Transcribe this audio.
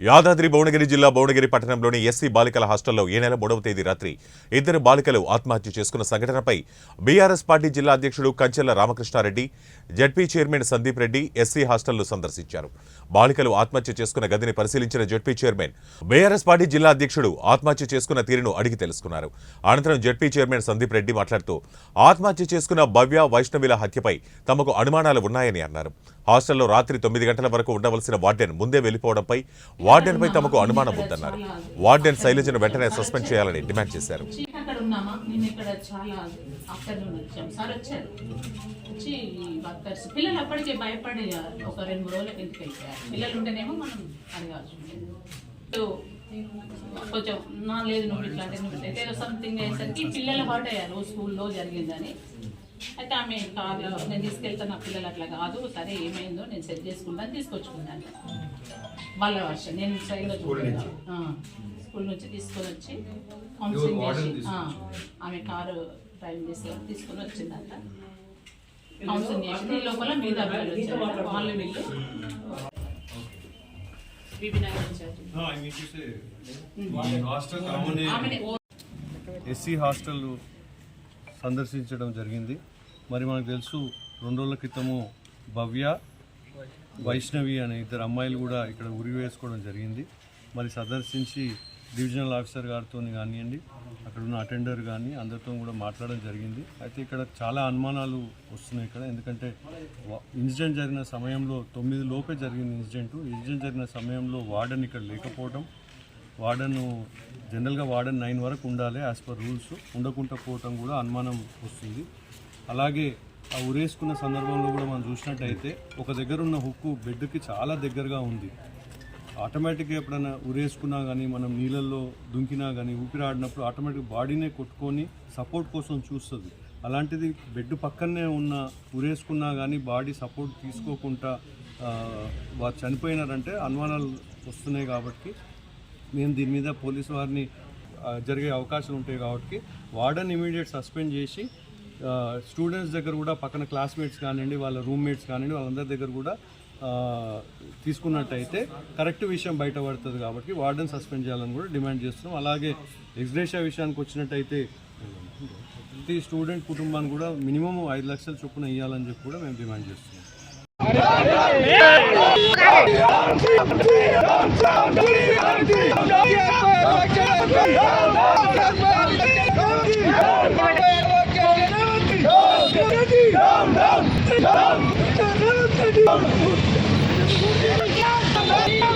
యాదాద్రి భువనగిరి జిల్లా భువనగిరి పట్టణంలోని ఎస్సీ బాలికల హాస్టల్లో ఈ నెల మూడవ తేదీ రాత్రి ఇద్దరు బాలికలు ఆత్మహత్య చేసుకున్న సంఘటనపై బీఆర్ఎస్ పార్టీ జిల్లా అధ్యక్షుడు Kanchela Ramakrishna Reddy ZP chairman Sandeep Reddy SC హాస్టల్ను సందర్శించారు. బాలికలు ఆత్మహత్య చేసుకున్న గదిని పరిశీలించిన జడ్పీ చైర్మన్ బీఆర్ఎస్ పార్టీ జిల్లా అధ్యక్షుడు ఆత్మహత్య చేసుకున్న తీరును అడిగి తెలుసుకున్నారు. అనంతరం జడ్పీ చైర్మన్ సందీప్ రెడ్డి మాట్లాడుతూ ఆత్మహత్య చేసుకున్న భవ్య వైష్ణవిల హత్యపై తమకు అనుమానాలు ఉన్నాయని అన్నారు. హాస్టల్లో రాత్రి తొమ్మిది గంటల వరకు ఉండవలసిన వార్డెన్ ముందే వెళ్ళిపోవడంపై వార్డెన్పై తమకు అనుమానం ఉందన్నారు. వార్డెన్ శైలజను వెంటనే సస్పెండ్ చేయాలని డిమాండ్ చేశారు. వచ్చి. వర్కర్స్ పిల్లలు అప్పటికే ఒక రెండు రోజులకి ఇంటికి పిల్లలు ఉంటేనేమో మనం అడగాల్సి కొంచెం నా లేదు నువ్వు ఇట్లాంటి నువ్వు సంథింగ్ అయ్యేసరికి పిల్లలు హర్ట్ అయ్యారు. స్కూల్లో జరిగిందని. అయితే ఆమె కార్లో నేను తీసుకెళ్తాను నా పిల్లలు అట్లా కాదు సరే ఏమైందో నేను సెట్ చేసుకుంటాను తీసుకొచ్చుకున్నాను వాళ్ళ వర్షం. నేను చూడలేదు ఆ, స్కూల్ నుంచి తీసుకొని వచ్చి కౌన్సిలింగ్ చేసి ఆ, ఆమె కారు డ్రైవింగ్ చేసి తీసుకొని వచ్చిందంట. కౌన్సిలింగ్ చేసి లోపల మీద వాళ్ళు కామన్ ఆమెని ఓ- ఎస్సీ హాస్టల్ సందర్శించడం జరిగింది. మరి మనకు తెలుసు రెండు రోజుల క్రితము భవ్య వైష్ణవి అనే ఇద్దరు అమ్మాయిలు కూడా ఇక్కడ ఉరి వేసుకోవడం జరిగింది. మరి సందర్శించి డివిజనల్ ఆఫీసర్ గారితో కానివ్వండి అక్కడ ఉన్న అటెండర్ కానీ అందరితో కూడా మాట్లాడడం జరిగింది. అయితే ఇక్కడ చాలా అనుమానాలు వస్తున్నాయి ఇక్కడ. ఎందుకంటే ఇన్సిడెంట్ జరిగిన సమయంలో తొమ్మిది లోపే జరిగింది ఇన్సిడెంట్. ఇన్సిడెంట్ జరిగిన సమయంలో వార్డెన్ ఇక్కడ లేకపోవడం వార్డెన్ జనరల్గా వార్డెన్ నైన్ వరకు ఉండాలి యాజ్ పర్ రూల్స్. ఉండకుండా పోవటం కూడా అనుమానం వస్తుంది. అలాగే ఆ ఉరేసుకున్న సందర్భంలో కూడా మనం చూసినట్టయితే ఒక దగ్గర ఉన్న హుక్కు బెడ్కి చాలా దగ్గరగా ఉంది. ఆటోమేటిక్గా ఎప్పుడైనా ఉరేసుకున్నా కానీ మనం నీళ్ళల్లో దుంకినా కానీ ఊపిరాడినప్పుడు ఆటోమేటిక్ బాడీనే కొట్టుకొని సపోర్ట్ కోసం చూస్తుంది. అలాంటిది బెడ్ పక్కనే ఉన్న ఉరేసుకున్నా కానీ బాడీ సపోర్ట్ తీసుకోకుండా వారు చనిపోయినారంటే అనుమానాలు వస్తున్నాయి కాబట్టి మేము దీని మీద పోలీసు వారిని జరిగే అవకాశాలు ఉంటాయి కాబట్టి వార్డన్ ఇమీడియట్ సస్పెండ్ చేసి స్టూడెంట్స్ దగ్గర కూడా పక్కన క్లాస్మేట్స్ కానివ్వండి వాళ్ళ రూమ్మేట్స్ కానివ్వండి వాళ్ళందరి దగ్గర కూడా తీసుకున్నట్టయితే కరెక్ట్ విషయం బయటపడుతుంది కాబట్టి వార్డెన్ సస్పెండ్ చేయాలని కూడా డిమాండ్ చేస్తున్నాం. అలాగే ఎక్స్గ్రేషియా విషయానికి వచ్చినట్టయితే ప్రతి స్టూడెంట్ కుటుంబాన్ని కూడా మినిమం ఐదు లక్షల చొప్పున ఇవ్వాలని చెప్పి కూడా మేము డిమాండ్ చేస్తున్నాం. não não não